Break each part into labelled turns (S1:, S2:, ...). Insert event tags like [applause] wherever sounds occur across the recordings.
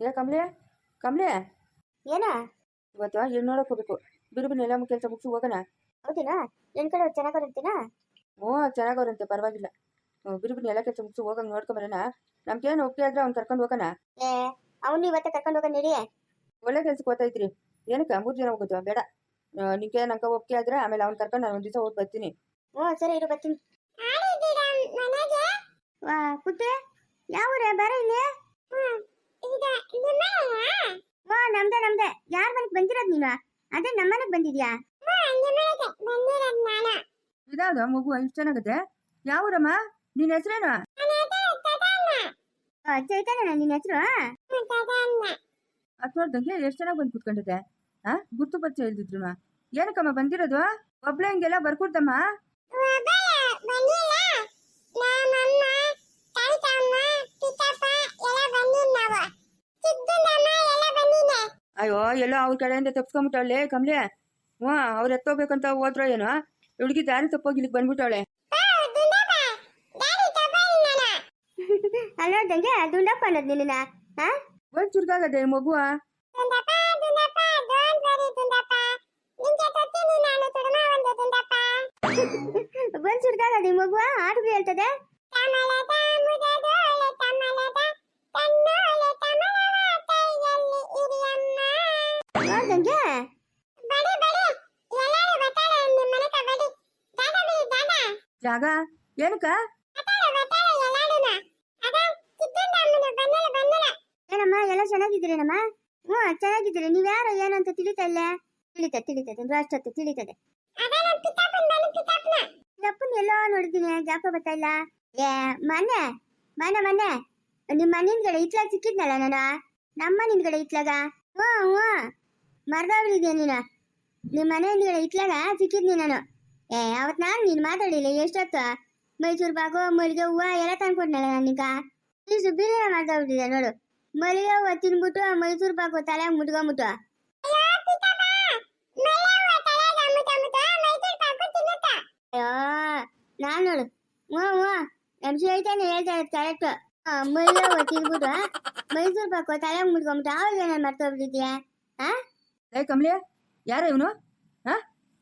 S1: ಏ ಕಮಲೆ? ಕಮಲೆ?
S2: ಏನ?
S1: ಇವತ್ತು ಏನು ನೋಡಕ್ ಹೋಗ್ಬೇಕು? ಬಿರುಬಿನ ಎಲ್ಲ ಕೆಲಸ ಮುಗಿಸಿ ಹೋಗೋಣ.
S2: ಹೌದಿನಾ? ಎನ್ ಕಡೆ ಚೆನ್ನಾಗಿ ಇರ್ತೀನಾ
S1: ಹ್ಞೂ ಚೆನ್ನಾಗವ್ರಂತೆ ಪರವಾಗಿಲ್ಲ. ಬಿರುಬಿನ ಎಲ್ಲ ಕೆಲಸ ಮುಗಿಸಿ ಹೋಗಂಗೆ ನೋಡ್ಕೊಂಬರೋಣ ನಮ್ಗೇನು ಒಪ್ಪಿ ಆದ್ರೆ ಅವ್ನು ಕರ್ಕೊಂಡು ಹೋಗೋಣ.
S2: ಏ ಅವ್ನು ಇವತ್ತೆ ಕರ್ಕೊಂಡು ಹೋಗ ನಡಿ
S1: ಒಳ್ಳೆ ಕೆಲ್ಸಕ್ಕೆ ಹೋಗ್ತಾ ಇದ್ರಿ. ಏನಕ್ಕೆ ಮೂರು ಜನ ಹೋಗುದು ಬೇಡ. ನಿಂಗೆ ನಂಗೆ ಒಪ್ಪಿಗೆ ಆದ್ರೆ ಆಮೇಲೆ ಅವ್ನು ಕರ್ಕೊಂಡು ನಾನು ಒಂದು ದಿವಸ ಹೋಗಿ ಬರ್ತೀನಿ.
S2: ಹ್ಞೂ ಸರಿ ಇರು ಬರ್ತೀನಿ. ವಾ ಕುಟ್ಟೆ ಯಾವ ಬರ ಇಲ್ಲಿ? ವಾ ನಮ್ದೆ ನಮ್ದೆ. ಯಾರ್ ಮನೆಗೆ ಬಂದಿರೋದು ನೀನು? ಅದೇ ನಮ್ಮ ಮನೆಗೆ ಬಂದಿದ್ಯಾ?
S1: ಇದಾವ್ದು ಮಗು ಇಷ್ಟು ಚೆನ್ನಾಗತ್ತೆ ಯಾವ ಊರಮ್ಮ? ನಿನ್ನ ಹೆಸರೇನು
S2: ಆ, ಚೈತನ್ಯನ ನಿನ್ನ ಹೆಸರು?
S1: ಅದು ನೋಡ್ದಂಗೆ ಎಷ್ಟು ಚೆನ್ನಾಗಿ ಬಂದು ಕುತ್ಕೊಂಡಿದೆ ಹಾ ಗುರ್ತು ಪರಿಚಯ ಇಲ್ದಿದ್ರು ಏನಕ್ಕಮ್ಮ ಬಂದಿರೋದು? ಒಬ್ಳೆ ಹಿಂಗೆಲ್ಲ ಬರ್ಕೊಡ್ತಮ್ಮ ಅಯ್ಯೋ ಎಲ್ಲೋ ಅವ್ರ ಕಡೆಯಿಂದ ತಪ್ಸ್ಕೊಂಬಿಟ್ಟವಳೆ ಕಮಲೆ. ಹ್ಞೂ ಅವ್ರು ಎತ್ತೋಗ್ಬೇಕಂತ ಹೋದ್ರೋ ಏನೋ? ಹುಡುಗಿ ದಾರಿ ತಪ್ಪೋಗಿ ಇಲ್ಲಿಗೆ ಬಂದ್ಬಿಟ್ಟವಳೆ.
S2: ಅಲ್ಲಿ ನೋಡ್ದಂಗೆ ದುಂಡಪ್ಪ ಅನ್ನೋದು ನಿನ್ನ ಹಾ
S1: ಬಂದು ಚುರುಕಾಗದೆ ಮಗುವ?
S2: ಬಂದ್ [laughs] ಸುಡ್ಕಾಗದಿ ಮಗುವ ಆಟಗಳು ಹೇಳ್ತದೆ?
S1: ಜಾಗ ಏನಕ್ಕ
S2: ಏನಮ್ಮ ಎಲ್ಲ ಚೆನ್ನಾಗಿದ್ದೀರೇನಮ್ಮ ಹ್ಞೂ ಚೆನ್ನಾಗಿದ್ದೀರಿ ನೀವ್ಯಾರು ಏನು ಅಂತ ತಿಳಿತಾ ಇಲ್ಲ ತಿಳಿತದೆ ತಿಳಿತದೆ ಅಷ್ಟೊತ್ತು ತಿಳಿತದೆ ಅಪ್ಪನ ಎಲ್ಲೋ ನೋಡಿದ್ದೀನಿ ಜ್ಞಾಪ ಬರ್ತಾ ಇಲ್ಲ ಏ ಮೊನ್ನೆ ಮೊನ್ನೆ ಮೊನ್ನೆ ನಿಮ್ಮ ಮನೆ ಹಿಂದ್ಗಡೆ ಇತ್ಲಾಗ ಸಿಕ್ಕಿದ್ನಲ್ಲ ನಾನು ನಮ್ಮ ಮನೆ ಹಿಂದ್ಗಡೆ ಇತ್ಲಾಗ ಹ್ಞೂ ಹ್ಞೂ ಮರ್ದವಳಿದ್ಯಾ ನೀನು ನಿಮ್ಮ ಮನೆ ಹಿಂದ್ಗಡೆ ಇತ್ಲಾಗ ಸಿಕ್ಕಿದ್ನಿ ನಾನು ಏ, ಅವತ್ ನಾನು ನೀನು ಮಾತಾಡಿಲ್ಲ ಎಷ್ಟೊತ್ತು? ಮೈಸೂರು ಬಾಗು ಮಲ್ಲಿಗೆ ಹೂವು, ಎಲ್ಲ ತಂದ್ಕೊಟ್ನಲ್ಲ ನಾನೀಗ. ಈ ಬಿರಿಯಾನಿ ಮಾತಾಡ್ಬಿಟ್ಟಿದೆ ನೋಡು. ಮಲ್ಲಿಗೆ ಹೂವು ತಿನ್ಬಿಟ್ಟು ಮೈಸೂರು ಬಾಗು ತಲೆ ಮುಟ್ಕೊಂಬಿಟ್ಟು. ಅಯ್ಯೋ, ನಾನ್ ನೋಡು. ಹ್ಞೂ ಹ್ಞೂ. ನಮ್ ಹೇಳ್ತಾನೆ ಹೇಳ್ತಾರೆ ಇರೋದು ಮಲ್ಲಿಗೆ ಹೂವು ತಿನ್ಬಿಟ್ಟು ಮೈಸೂರು ಪಾಕು ತಲೆ ಮುಟ್ಕೊಂಬಿಟ್ಟು ಅವಾಗ ಏನೇನು ಮರ್ತೋಗ್ಬಿಟ್ಟಿದ್ಯಾ? ಹಾ
S1: ಲೇ ಯಾರು ಇವನು? ಹಾ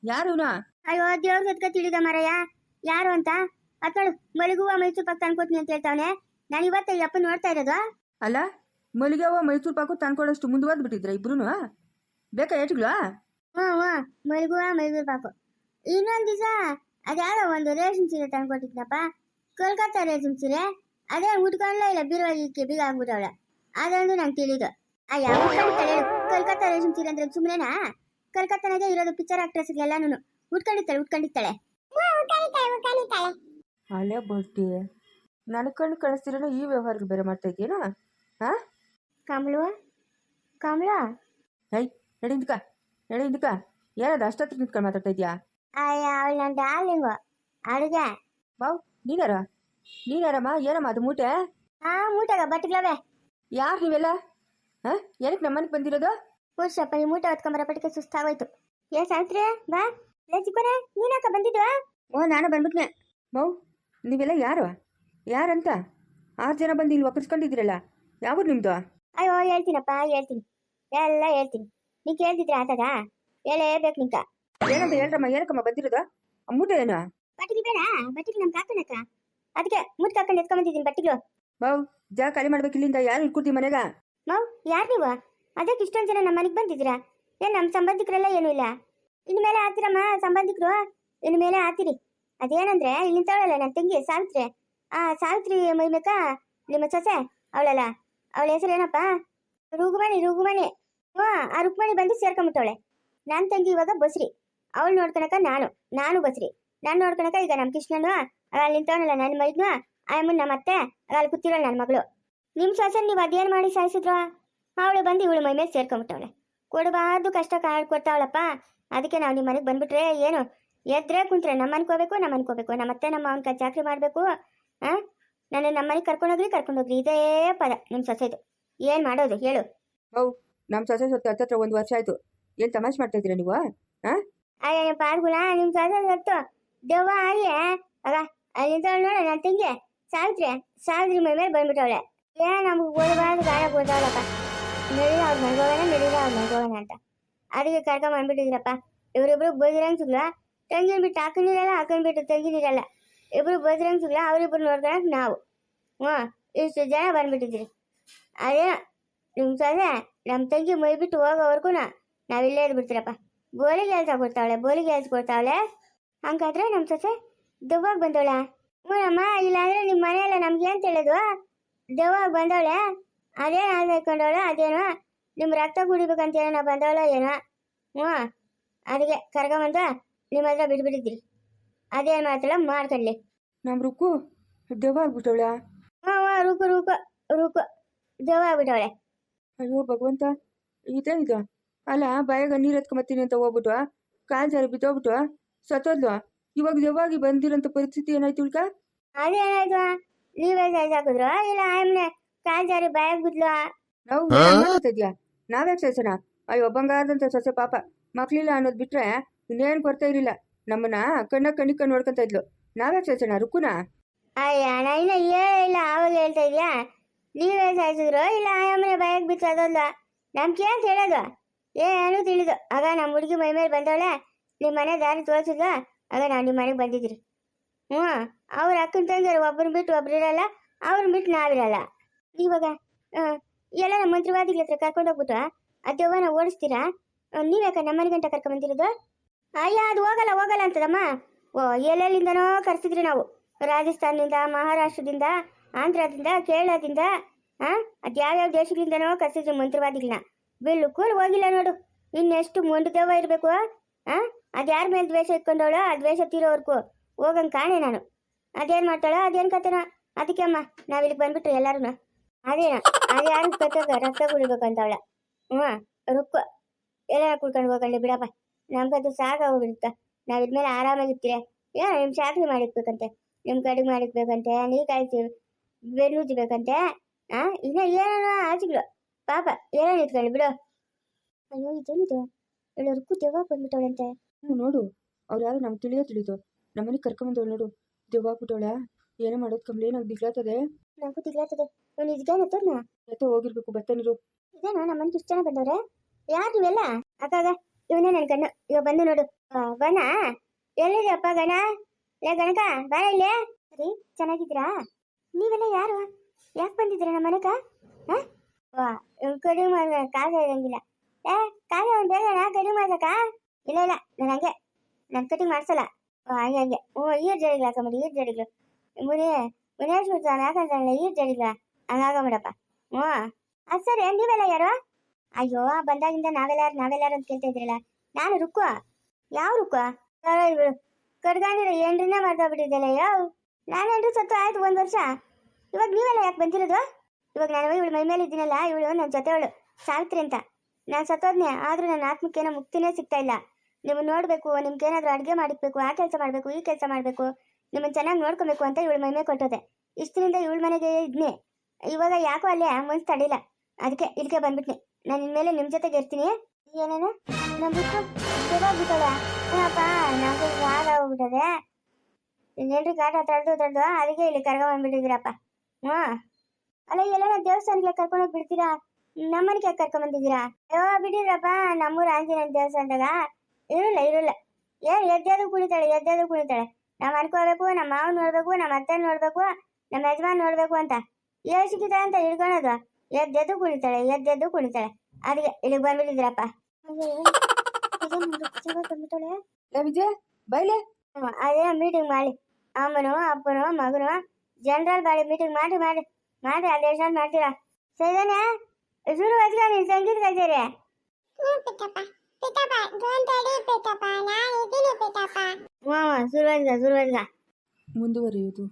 S1: ಯಾರು ಇವನು?
S2: ಅಯ್ಯೋ ದೇವ್ರ ಸತ್ಕ ತಿಳಿದ ಮರಯ್ಯ. ಯಾರು ಅಂತ? ಅತ್ತಳು ಮಲಗುವ ಮೈಸೂರು ಪಾಕ್ ತಂದ್ಕೊತೀನಿ ಅಂತ ಹೇಳ್ತಾವನೆ. ನಾನು ಇವತ್ತ ಈ ಅಪ್ಪ ನೋಡ್ತಾ ಇರೋದು.
S1: ಅಲ್ಲ ಮಲಗುವ ಮೈಸೂರು ಪಾಕು ತಂದ್ಕೊಡೋಷ್ಟು ಮುಂದುವರೆದು ಬಿಟ್ಟಿದ್ರ ಇಬ್ರು ಬೇಕಾ ಏಟ್ಗಳು?
S2: ಹ್ಞೂ ಹ್ಞೂ ಮಲಗುವ ಮೈಸೂರು ಪಾಕು. ಇನ್ನೊಂದು ದಿವಸ ಅದ್ಯಾವ ಒಂದು ರೇಷನ್ ಸೀರೆ ತಂದ್ಕೊಟ್ಟಿದ್ನಪ್ಪ. ಕೋಲ್ಕತ್ತಾ ರೇಷನ್ ಸೀರೆ. ಅದೇ ಉಟ್ಕೊಂಡ್ಲೇ ಇಲ್ಲ ಬೀರುವಾಗಿಕ್ಕೆ ಬೀಗ ಆಗ್ಬಿಟ್ಟವಳ ಅದೊಂದು ನಂಗೆ ತಿಳಿದು. ಆ ಯಾವ ಕಲ್ಕತ್ತಾ ರೇಷನ್ ಸೀರೆ ಅಂದ್ರೆ ಸುಮ್ಮನೆನಾ ಕೋಲ್ಕತ್ತಾನಾಗೆ ಇರೋದು ಪಿಕ್ಚರ್ ಆಕ್ಟ್ರೆಸ್ಗೆಲ್ಲಾನು ಉಟ್ಕೊಂಡಿರ್ತಾಳೆ ಉಟ್ಕೊಂಡಿರ್ತಾಳೆ.
S1: ಅಲ್ಲೇ ಬರ್ತಿ ನನ್ನ ಕಣ್ಣು ಕಳಿಸ್ತಿರೋನು ಈ ವ್ಯವಹಾರಗಳು ಬೇರೆ ಮಾಡ್ತಾ ಇದೆಯೇನೋ ಹಾ?
S2: ಕಮಲು ಕಮಲ?
S1: ಹೈ ನಡಿ ಹಿಂದ್ಕ ನಡಿ ಹಿಂದ್ಕ. ಏನದು ಅಷ್ಟೊತ್ತಿಗೆ ನಿಂತ್ಕೊಂಡು ಮಾತಾಡ್ತಾ ಇದೆಯಾ
S2: ಅಯ್ಯ ಅವಳು ನನ್ನ ಡಾರ್ಲಿಂಗು ಅಡುಗೆ.
S1: ಬಾವ್ ನೀನಾರ? ನೀನಾರಮ್ಮ? ಏನಮ್ಮ ಅದು ಮೂಟೆ?
S2: ಆ ಮೂಟೆಗ ಬಟ್ಟೆಗಳವೆ.
S1: ಯಾರು ನೀವೆಲ್ಲ? ಹಾ? ಏನಕ್ಕೆ ನಮ್ಮನೆಗೆ ಬಂದಿರೋದು?
S2: ಪುರುಷಪ್ಪ ಈ ಮೂಟೆ ಹೊತ್ಕೊಂಬರ ಪಟ್ಟಿಗೆ ಸುಸ್ತಾಗೋಯ್ತು. ಏ ಸಾಯ್ತ್ರಿ ಬಾ. ಲೇ ಚಿಕ್ಕನೆ ನೀನಾಕ ಬಂದಿದ್ವಾ
S1: ಓ ನಾನು ಬಂದ್ಬಿಟ್ನೆ. ಮೌ ನೀವೆಲ್ಲ ಯಾರು? ಯಾರಂತ? ಆರು ಜನ ಬಂದು ಇಲ್ಲಿ ಒಕ್ಕರ್ಸ್ಕೊಂಡಿದ್ದೀರಲ್ಲ ಯಾವ ನಿಮ್ಮದು
S2: ಅಯ್ಯೋ ಹೇಳ್ತೀನಪ್ಪ ಹೇಳ್ತೀನಿ. ಎಲ್ಲ ಹೇಳ್ತೀನಿ. ನೀ ಕೇಳ್ತಿದ್ರೆ ಆತದ ಹೇಳೇಬೇಕು ನಿಂಕ
S1: ಏನಂತ ಹೇಳ್ರಮ್ಮ ಏನಕ್ಕಮ್ಮ ಬಂದಿರೋದು? ಅಮ್ಮೂಟ ಮೂಟೆ ಏನು?
S2: ಬಟ್ಟಿಗೆ ಬೇಡ ಬಟ್ಟಿಗೆ ನಮ್ ಕಾಕನಕ್ಕ ಅದಕ್ಕೆ ಮುಟ್ ಕಾಕೊಂಡು ಎತ್ಕೊಂಬಂದಿದ್ದೀನಿ ಬಟ್ಟಿಗೆ.
S1: ಮೌ ಜಾ ಖಾಲಿ ಮಾಡ್ಬೇಕು ಇಲ್ಲಿಂದ ಯಾರು ಇಟ್ಕೊಡ್ತೀವಿ ಮನೆಗ?
S2: ಮೌ ಯಾರು ನೀವು? ಅದಕ್ಕೆ ಇಷ್ಟೊಂದು ಜನ ನಮ್ಮ ಮನೆಗೆ ಬಂದಿದ್ದೀರಾ? ಏನ್ ನಮ್ಮ ಸಂಬಂಧಿಕರೆಲ್ಲ ಏನೂ ಇಲ್ಲ? ಇನ್ನು ಮೇಲೆ ಆತಿರಮ್ಮ ಸಂಬಂಧಿಕರು? ಇನ್ನು ಮೇಲೆ ಆತಿರಿ ಅದೇನಂದ್ರೆ, ಇಲ್ಲಿ ನಿಂತವಳಲ್ಲ ನನ್ನ ತಂಗಿ ಸಾವಿತ್ರಿ. ಆ ಸಾವಿತ್ರಿ ಮೈಮೇಕ, ನಿಮ್ಮ ಸೊಸೆ, ಅವಳಲ್ಲ. ಅವಳ ಹೆಸರು ಏನಪ್ಪ? ರುಗುಮಣಿ ರುಗುಮಣಿ. ಆ ರುಕ್ಮಣಿ ಬಂದು ಸೇರ್ಕೊಂಬಿಟ್ಟವಳೆ. ನನ್ನ ತಂಗಿ ಇವಾಗ ಬಸ್ರಿ. ಅವಳು ನೋಡ್ಕೊಳಕ ನಾನು ನಾನು ಬಸ್ರಿ. ನಾನು ನೋಡ್ಕೊಳಕ ಈಗ ನಮ್ಮ ಕೃಷ್ಣನು ಅಲ್ಲಿ ನಿಂತವನಲ್ಲ ನನ್ನ ಮೈದ್ನು ಆಯಮ್ಮನ್ ನಮ್ಮ ಅತ್ತೆ ಅಲ್ಲಿ ಕೂತಿರೋಳು ನನ್ನ ಮಗಳು. ನಿಮ್ಮ ಸೊಸೆ ನೀವು ಅದೇನು ಮಾಡಿ ಸಾಯಿಸಿದ್ರು? ಅವಳು ಬಂದು ಇವಳು ಮೈ ಮೇಲೆ ಸೇರ್ಕೊಂಬಿಟ್ಟವಳೆ. ಕೊಡಬಾರ್ದು ಕಷ್ಟ ಕೊಡ್ತಾವಳಪ್ಪ ಅದಕ್ಕೆ ನಾವು ನಿಮ್ಮ ಮನೆಗೆ ಬಂದ್ಬಿಟ್ರೆ ಏನು ಎದ್ರೆ ಕುಂತ್ರೆ ನಮ್ಮ ಅನ್ಕೋಬೇಕು ನಮ್ಮ ಅನ್ಕೋಬೇಕು ನಮ್ಮ ಅತ್ತೆ ನಮ್ಮ ಅವನ ಚಾಕ್ರಿ ಮಾಡಬೇಕು ಹಾಂ ನನ್ನ ನಮ್ಮ ಮನೆಗೆ ಕರ್ಕೊಂಡೋಗ್ರಿ ಕರ್ಕೊಂಡೋಗ್ರಿ ಇದೇ ಪದ ನಿಮ್ಮ ಸೊಸೆದು. ಏನು ಮಾಡೋದು ಹೇಳು.
S1: ಹೌ ನಮ್ಮ ಸೊಸೆ ಸೊತ್ತು ಹತ್ತತ್ರ ಒಂದು ವರ್ಷ ಆಯ್ತು. ಏನು ತಮಾಷೆ ಮಾಡ್ತಾ ಇದ್ದೀರಾ ನೀವು ಹಾಂ
S2: ಅಯ್ಯ ಪಾರ್ಗುಣ ನಿಮ್ಮ ಸೊಸೆ ಸತ್ತು. ದೆವ್ವ ಆಗಿ ಆಗ ಅಲ್ಲಿಂದ ನೋಡ ನನ್ನ ತಂಗಿ. ಸಾವಿತ್ರಿ ಸಾವಿತ್ರಿ ಮೈ ಮೇಲೆ ಬಂದ್ಬಿಟ್ಟವಳೆ ಏ ನಮ್ಗೆ ಓದಬಾರ್ದು ಗಾಯ ಓದಾವಳಪ್ಪ ನಡೀರಿ ಅವ್ರು ಮನೆಗೆ ಹೋಗೋಣ ಅವ್ರು ಹೋಗೋಣ ಅಂತ. ಅದಕ್ಕೆ ಕರ್ಕೊಂಡ್ ಬಂದ್ಬಿಟ್ಟಿದ್ರಪ್ಪ ಇವರಿಬ್ರು ಬಜ್ರಂಗ್ ಸುಗ್ಲ ತಂಗಿನ ಬಿಟ್ಟು ಹಾಕೊಂಡಿರಲ್ಲ ಹಾಕೊಂಡ್ಬಿಟ್ಟು ತಂಗಿನಿರಲ್ಲ ಇಬ್ರು ಬಜ್ರಂಗ್ ಸುಗ್ಲ ಅವರಿಬ್ರು ನೋಡ್ಕೊಳಕ್ ನಾವು ಹ್ಞೂ ಇಷ್ಟು ಜನ ಬಂದ್ಬಿಟ್ಟಿದ್ರಿ ಅದೇ ನಿಮ್ಮ ಸೊಸೆ ನಮ್ಮ ತಂಗಿ ಮೈ ಬಿಟ್ಟು ಹೋಗೋವರೆಗೂ ನಾವಿಲ್ಲೇ ಇದ್ದು ಬಿಡ್ತೀರಪ್ಪ ಬೋಲಿ ಕೆಲಸ ಕೊಡ್ತಾವಳೆ ಬೋಲಿ ಕೆಲಸ ಕೊಡ್ತಾವಳೆ ಹಂಗಾದ್ರೆ ನಮ್ಮ ಸೊಸೆ ದೆವ್ವಾಗ ಬಂದವಳ ಹ್ಞೂನಮ್ಮ ಇಲ್ಲಾಂದ್ರೆ ನಿಮ್ಮ ಮನೆಯಲ್ಲ ನಮ್ಗೆ ಏನು ತಿಳಿದು ದೆವ್ವಾಗ ಬಂದವಳೆ ಅದೇನು ಹಾಕೊಂಡವಳು ಅದೇನೋ ನಿಮ್ಮ ರಕ್ತ ಕುಡಿಬೇಕಂತ ನಾವು ಬಂದವಳ ಏನೋ. ಹ್ಞೂ ಅದಕ್ಕೆ ಕರ್ಕೊಂಬಂದು ನಿಮ್ಮ ಹತ್ರ ಬಿಟ್ಬಿಟ್ಟಿದ್ರಿ ಅದೇನು ಮಾಡ್ತಾಳ ಮಾಡ್ಕೊಳ್ಳಿ
S1: ನಮ್ಮ ರುಕು ದೆವ್ವ ಆಗ್ಬಿಟ್ಟವಳ.
S2: ಹಾಂ ಹಾಂ ರೂಕು ರೂಕು ರೂಕು ದೆವ್ವ ಆಗ್ಬಿಟ್ಟವಳೆ.
S1: ಅಯ್ಯೋ ಭಗವಂತ ಇದೇನಿದು ಅಲ್ಲ ಬಾಯಾಗ ನೀರು ಎತ್ಕೊಂಬತ್ತೀನಿ ಅಂತ ಹೋಗ್ಬಿಟ್ಟು ಕಾಲು ಜಾರಿ ಬಿದ್ದೋಗ್ಬಿಟ್ಟು ಸತ್ತೋದ್ವ ಇವಾಗ ದೆವ್ವಾಗಿ ಬಂದಿರೋಂಥ ಪರಿಸ್ಥಿತಿ ಏನಾಯ್ತು ಉಳ್ಕ
S2: ಅದೇನಾಯ್ತು ನೀವೇ ಸೈಜ್ ಹಾಕಿದ್ರು? ಇಲ್ಲ ಆಮೇಲೆ ಕಾಲ್ ಜಾರಿ ಬಾಯಾಗ ಬಿದ್ಲು?
S1: ನಾವು ಮಾತಾಡ್ತಿದ್ಯಾ ನಾವ್ಯಾಕೆ ಸೈಸೋಣ ಅಯ್ಯೋ ಬಂಗಾರದಂಥ ಸೊಸೆ ಪಾಪ. ಮಕ್ಳಿಲ್ಲ ಅನ್ನೋದು ಬಿಟ್ರೆ ಇನ್ನೇನು ಕೊರತೆ ಇರಲಿಲ್ಲ ನಮ್ಮನ್ನ ಕಣ್ಣ ಕಣ್ಣಿಕ ನೋಡ್ಕೊಂತ ಇದ್ಲು. ನಾವ್ಯಾಕೆ ಸೈಸೋಣ ರುಕ್ಕುನಾ
S2: ಅಯ್ಯ, ನಾ ಇನ್ನ ಇಲ್ಲ, ಆವಾಗ ಹೇಳ್ತಾ ಇದೆಯಾ? ನೀವೇ ಸಾಯಿಸಿದ್ರು ಇಲ್ಲ ಆಯಮ್ಮನೆ ಬಾಯಾಗ ನಮ್ ನಮ್ಗೆ ಅಂತ ಹೇಳೋದು. ಏನು ತಿಳಿದು. ಆಗ ನಮ್ಮ ಹುಡುಗಿ ಮೈ ಮೇಲೆ ಬಂದವಳೆ ನಿಮ್ಮ ಮನೆ ದಾರಿ ತೋರಿಸಿದ್ಲ. ಆಗ ನಾವು ನಿಮ್ಮ ಮನೆಗೆ ಬಂದಿದ್ರಿ ಹ್ಞೂ, ಅವ್ರ ಅಕ್ಕನ ತಂಗಿಯರು ಒಬ್ಬರು ಬಿಟ್ಟು ಒಬ್ರು ಇರಲ್ಲ ಅವ್ರನ್ನ ಬಿಟ್ಟು ನಾವಿರಲ್ಲ. ಇವಾಗ ಎಲ್ಲ ನಮ್ಮ ಮಂತ್ರಿವಾದಿಗಳ ಹತ್ರ ಕರ್ಕೊಂಡು ಹೋಗ್ಬಿಟ್ಟು ಆ ದೆವ್ವನ ಓಡಿಸ್ತೀರಾ ನೀವ್ಯಾಕ ಗಂಟ ಕರ್ಕೊಂಡ್ ಬಂದಿರೋದು? ಅಯ್ಯ, ಅದು ಹೋಗಲ್ಲ ಹೋಗಲ್ಲ ಅಂತದಮ್ಮ. ಓ, ಎಲ್ಲೆಲ್ಲಿಂದನೋ ಕರ್ಸಿದ್ರಿ ನಾವು. ರಾಜಸ್ಥಾನದಿಂದ, ಮಹಾರಾಷ್ಟ್ರದಿಂದ, ಆಂಧ್ರದಿಂದ, ಕೇರಳದಿಂದ, ಆ, ಅದು ಯಾವ್ಯಾವ ದೇಶಗಳಿಂದನೋ ಕರ್ಸಿದ್ರು ಮಂತ್ರವಾದಿಗಳನ್ನ ಬಿಲ್ಲು ಕೂಲ್ ಹೋಗಿಲ್ಲ ನೋಡು. ಇನ್ನೆಷ್ಟು ಮೊಂಡು ದೆವ್ವ ಇರಬೇಕು ಹಾ ಅದು ಯಾರ ಮೇಲೆ ದ್ವೇಷ ಇಟ್ಕೊಂಡವಳೋ, ಆ ದ್ವೇಷ ತೀರೋವರೆಗೂ ಹೋಗಂಗೆ ಕಾಣೆ ನಾನು. ಅದೇನು ಮಾಡ್ತಾಳೋ, ಅದೇನು ಕತ್ತನ ಅದಕ್ಕೆ ಅಮ್ಮ ನಾವಿಲ್ಲಿಗೆ ಬಂದ್ಬಿಟ್ರೆ ಎಲ್ಲರೂ ಅದೇನ ಅದು ಯಾರು ಬೇಕಾಗ ರಕ್ತ ಕುಡಿಬೇಕಂತವಳ ಹ್ಞೂ ರುಕ್ಕು. ಎಲ್ಲ ಕುಡ್ಕೊಂಡು ಹೋಗಲ್ಲ ಬಿಡಪ್ಪ. ನಮ್ಗದು ಸಾಕಾಗೋಗಿರುತ್ತ ನಾವು ಇದ್ಮೇಲೆ ಆರಾಮಾಗಿರ್ತೀರ? ಏನೋ ನಿಮ್ಮ ಚಾಕ್ರಿ ಮಾಡಿಕ್ಬೇಕಂತೆ. ನಿಮ್ಮ ಕಡಿಗೆ ಮಾಡಿಕ್ಬೇಕಂತೆ, ನೀ ಕಾಯ್ತಿ ಬೆನ್ನುಜ್ಬೇಕಂತೆ ಆ, ಇನ್ನ ಏನೇನೋ ಆಚೆಗಳು. ಪಾಪ ಏನೋ ನಿಂತ್ಕೊಳ್ಳಿ ಬಿಡು. ಅಯ್ಯೋ ಇದೇನಿದು ಇವಳು ರುಕ್ಕು ದೆವ್ವ ಬಂದ್ಬಿಟ್ಟವಳಂತೆ.
S1: ಹ್ಞೂ ನೋಡು. ಅವ್ರು ಯಾರು ನಮ್ಗೆ ತಿಳಿಯೋ ತಿಳಿದು. ನಮ್ಮನೆಗೆ ಕರ್ಕೊಂಬಂದವಳು ನೋಡು. ದೆವ್ವ ಆಗ್ಬಿಟ್ಟವಳ ಏನೋ ಮಾಡೋದು ಕಮಲಿ ನಂಗೆ ದಿಗ್ಲಾತದೆ
S2: ನಂಗೂ ತಿಗ್ಲಾತದೆ ಇವನು ಇದ್ಗೇನತ್ತದ್ನ
S1: ಎತ್ತ ಹೋಗಿರ್ಬೇಕು ಬತ್ತನಿರು
S2: ಇದೇನೋ ನಮ್ಮ ಮನೆಗೆ ಇಷ್ಟು ಜನ ಬಂದವ್ರೆ? ಯಾರು ನೀವೆಲ್ಲ? ಅಕ್ಕಾಗ ಇವನೇ ನನ್ನ ಕಣ್ಣು ಇವಾಗ ಬಂದು ನೋಡು. ಆ, ಬಣ್ಣ ಎಲ್ಲಿದ್ಯಪ್ಪ ಗಣ? ಲೇ ಗಣಕ ಬಾ ಇಲ್ಲೇ? ಸರಿ ಚೆನ್ನಾಗಿದ್ದೀರಾ? ನೀವೆಲ್ಲ ಯಾರು? ಯಾಕೆ ಬಂದಿದ್ದೀರಾ ನಮ್ಮ ಮನೆಗ ಹಾ? ವಾ ಇವ್ನು ಕಡಿಮೆ ಮಾಡ ಕಾಲ ಇರಂಗಿಲ್ಲ. ಏ ಕಾಲ ಅವ್ನು ಬೇಗ ಕಡಿಮೆ ಮಾಡ್ಸಕ ಇಲ್ಲ ಇಲ್ಲ ನಾನು ಹಂಗೆ. ನಾನು ಕಟಿಂಗ್ ಮಾಡ್ಸಲ್ಲ. ಓ ಹಂಗೆ ಹಂಗೆ. ಹ್ಞೂ ಈರ್ ಜಡಿಗ್ಲ ಹಾಕೊಂಬಿಡಿ ಈರ್ ಜಡಿಗ್ಲು ಮುನಿ ಮುನೇಶ್ ಬಿಡ್ತಾನೆ ಯಾಕಂತಾನೆ ಈರ್ ಹಂಗಾಗ ಹಂಗಾಗಬಿಡಪ್ಪ ಹ್ಞೂ. ಅದು ಸರಿ, ನೀವೆಲ್ಲ ಯಾರು? ಅಯ್ಯೋ ಬಂದಾಗಿಂದ ನಾವೆಲ್ಲಾರು ನಾವೆಲ್ಲಾರು ಅಂತ ಕೇಳ್ತಾ ಇದ್ರಲ್ಲ ನಾನು ರುಕ್ಕು ಯಾವ ರುಕ್ಕು ಇವಳು. ಕಡ್ಗಾಣಿರ ಎಂಡ್ರನ್ನೇ ಮಾಡ್ಕೊಬಿಟ್ಟಿದ್ದಲ್ಲ ಯಾವ ನಾನೇನ್ರು ಸತ್ತು ಆಯ್ತು ಒಂದು ವರ್ಷ. ಇವಾಗ ನೀವೆಲ್ಲ ಯಾಕೆ ಬಂದಿರೋದು? ಇವಾಗ ನಾನು ಇವಳು ಮೈ ಮೇಲೆ ಇದ್ದೀನಲ್ಲ, ಇವಳು ನನ್ನ ಜೊತೆವಳು. ಸಾವಿತ್ರಿ ಅಂತ. ನಾನು ಸತ್ತೋದ್ನೆ, ಆದ್ರೂ ನನ್ನ ಆತ್ಮಕ್ಕೇನೋ ಮುಕ್ತಿನೇ ಸಿಗ್ತಾ ಇಲ್ಲ. ನೀವು ನೋಡಬೇಕು, ನಿಮ್ಗೇನಾದ್ರೂ ಅಡುಗೆ ಮಾಡಿಸ್ಬೇಕು ಆ ಕೆಲಸ ಮಾಡಬೇಕು, ಈ ಕೆಲಸ ಮಾಡಬೇಕು. ನಿಮ್ಮನ್ನ ಚೆನ್ನಾಗಿ ನೋಡ್ಕೊಬೇಕು ಅಂತ ಇವಳು ಮನೆಗೆ ಕೊಟ್ಟೋದೆ. ಇಷ್ಟಿನಿಂದ ಇವಳ ಮನೆಗೆ ಇದ್ನಿ. ಇವಾಗ ಯಾಕೋ ಅಲ್ಲೇ ಮನ್ಸು ತಡಿಲ್ಲ ಅದಕ್ಕೆ ಇದಕ್ಕೆ ಬಂದ್ಬಿಟ್ನಿ. ನಾನು ಇನ್ಮೇಲೆ ನಿಮ್ಮ ಜೊತೆಗೆ ಇರ್ತೀನಿ ಏನೇನು? ನಂಬಿಟ್ಟು ಬಿಟ್ಟೋಳ ಏನಪ್ಪ ನಮಗೆ ಗಾಡ ಹೋಗ್ಬಿಟ್ಟದೆ ಇನ್ನೇನ್ರಿ ಕಾಟ ತಡೆದು ತಡೆದು ಅದಕ್ಕೆ ಇಲ್ಲಿ ಕರ್ಕೊ ಬಂದ್ಬಿಟ್ಟಿದ್ದೀರಪ್ಪ. ಹ್ಞೂ ಅಲ್ಲ ಎಲ್ಲ ದೇವಸ್ಥಾನಕ್ಕೆ ಕರ್ಕೊಂಡೋಗಿ ಬಿಡ್ತೀರಾ? ನಮ್ಮನೆಗೆ ಯಾಕೆ ಕರ್ಕೊಂಡ್ ಬಂದಿದ್ದೀರಾ? ಅಯ್ಯೋ ಬಿಟ್ಟಿದ್ರಪ್ಪ ನಮ್ಮೂರ ಆಂಜನೇಯನ ದೇವಸ್ಥಾನದಾಗ. ಇರಲ್ಲ ಇರಲ್ಲ ಏನು ಎದ್ದೆದು ಕುಣಿತಾಳೆ ಎದ್ದೆದು ಕುಣಿತಾಳೆ. ನಾವು ಅನ್ಕೋಬೇಕು ನಮ್ಮ ಮಾವ ನೋಡ್ಬೇಕು ನಮ್ಮ ಅತ್ತೆ ನೋಡ್ಬೇಕು ನಮ್ಮ ಯಜಮಾನ್ ನೋಡ್ಬೇಕು ಅಂತ ಯೋಚಿಕಿತ ಅಂತ ಹಿಡ್ಕೊಳೋದು. ಎದ್ದೆದ್ದು ಕುಣಿತಾಳೆ ಎದ್ದೆದ್ದು ಕುಣಿತಾಳೆ. ಅದಕ್ಕೆ ಇಲ್ಲಿಗೆ ಬಂದ್ಬಿಟ್ಟಿದ್ರಪ್ಪ
S1: ವಿಜಯ್ ಬೈಲೆ?
S2: ಅದೇ ಮೀಟಿಂಗ್ ಮಾಡಿ. ಅಮ್ಮನೋ ಅಪ್ಪನು ಮಗನು ಜನರಲ್ ಬಾಡಿ ಮೀಟಿಂಗ್ ಮಾಡಿ ಮಾಡಿ ಮಾಡಿ ಅಲ್ಲಿ ಎಷ್ಟು ಮಾಡ್ತೀರಾ? ಸಂಗೀತ ಶುರು ಹಚ್ಕ ನೀನು ಸಂಗೀತ ಕಚೇರಿ ಹ್ಞೂ ಶುರು ಹಚ್ಕ ಶುರು ಹಚ್ಕ
S1: ಮುಂದುವರಿಯುವುದು